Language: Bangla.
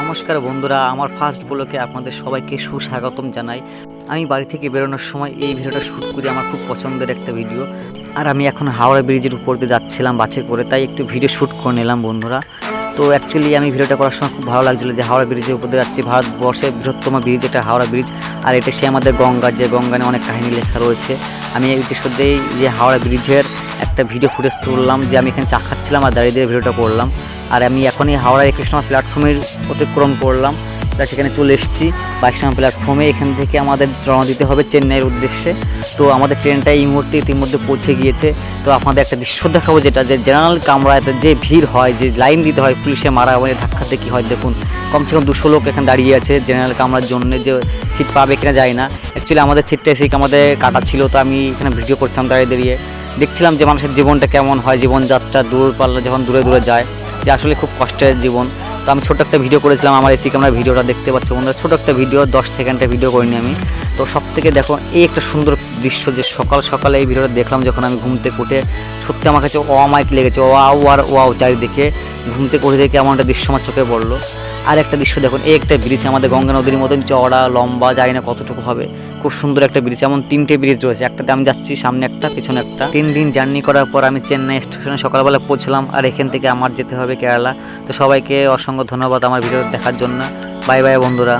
নমস্কার বন্ধুরা, আমার ফার্স্ট ব্লকে আপনাদের সবাইকে সুস্বাগতম জানাই। আমি বাড়ি থেকে বেরোনোর সময় এই ভিডিওটা শ্যুট করি, আমার খুব পছন্দের একটা ভিডিও আর আমি এখন হাওড়া ব্রিজের উপর দিয়ে যাচ্ছিলাম বাসে করে, তাই একটু ভিডিও শ্যুট করে নিলাম বন্ধুরা। তো অ্যাকচুয়ালি আমি ভিডিওটা করার সময় খুব ভালো লাগছিল যে হাওড়া ব্রিজের উপর দিয়ে যাচ্ছি। ভারতবর্ষের বৃহত্তম ব্রিজ, এটা হাওড়া ব্রিজ, আর এটা সে আমাদের গঙ্গা, যে গঙ্গা নিয়ে অনেক কাহিনী লেখা রয়েছে। আমি এই ইতিমধ্যেই যে হাওড়া ব্রিজের একটা ভিডিও ফুটেজ তুললাম, যে আমি এখানে চা খাচ্ছিলাম আর দাঁড়িয়ে দিয়ে ভিডিওটা করলাম। আর আমি এখনই হাওড়া একুশ নম্বর প্ল্যাটফর্মের অতিক্রম করলাম। তা সেখানে চলে এসেছি বাইশ নম্বর প্ল্যাটফর্মে। এখান থেকে আমাদের রওনা দিতে হবে চেন্নাইয়ের উদ্দেশ্যে। তো আমাদের ট্রেনটা এই মুহূর্তে ইতিমধ্যে পৌঁছে গিয়েছে। তো আপনাদের একটা দৃশ্য দেখাবো যেটা, যে জেনারেল কামরাতে যে ভিড় হয়, যে লাইন দিতে হয় পুলিশে মারা মানে ধাক্কাতে কী হয়, দেখুন। কমসে কম দুশো লোক এখানে দাঁড়িয়ে আছে জেনারেল কামরার জন্য, যে সিট পাবে কিনা যায় না। অ্যাকচুয়ালি আমাদের সিটটা এসে আমাদের কাটা ছিল, তো আমি এখানে ভিডিও করছিলাম দাঁড়িয়ে দাঁড়িয়ে দেখছিলাম যে মানুষের জীবনটা কেমন হয়, জীবনযাত্রা দূর পাল্লা যখন দূরে দূরে যায়, যে আসলে খুব কষ্টের জীবন। তো আমি ছোটো একটা ভিডিও করেছিলাম, আমার এসি ক্যামেরা ভিডিওটা দেখতে পাচ্ছ বন্ধুরা। ছোটো একটা ভিডিও দশ সেকেন্ডের ভিডিও করিনি আমি। তো সব থেকে দেখো, এই একটা সুন্দর দৃশ্য যে সকাল সকালে এই ভিডিওটা দেখলাম যখন আমি ঘুমতে উঠে, সত্যি আমার কাছে অ মাইক লেগেছে, ওয়াও আর ওয়াও চারিদিকে। ঘুম থেকে উঠে দেখে এমন একটা দৃশ্য আমার চোখে পড়ল। আর একটা দৃশ্য দেখুন, এই একটা ব্রিজ আমাদের গঙ্গা নদীর মতন চওড়া, লম্বা, জানি না কতটুকু হবে। খুব সুন্দর একটা ব্রিজ এমন তিনটে ব্রিজ রয়েছে। একটাতে আমি যাচ্ছি, সামনে একটা, পিছনে একটা। তিন দিন জার্নি করার পর আমি চেন্নাই স্টেশনে সকালবেলা পৌঁছলাম আর এখান থেকে আমার যেতে হবে কেরালা। তো সবাইকে অসংখ্য ধন্যবাদ আমার ভিডিও দেখার জন্য। বাই বাই বন্ধুরা।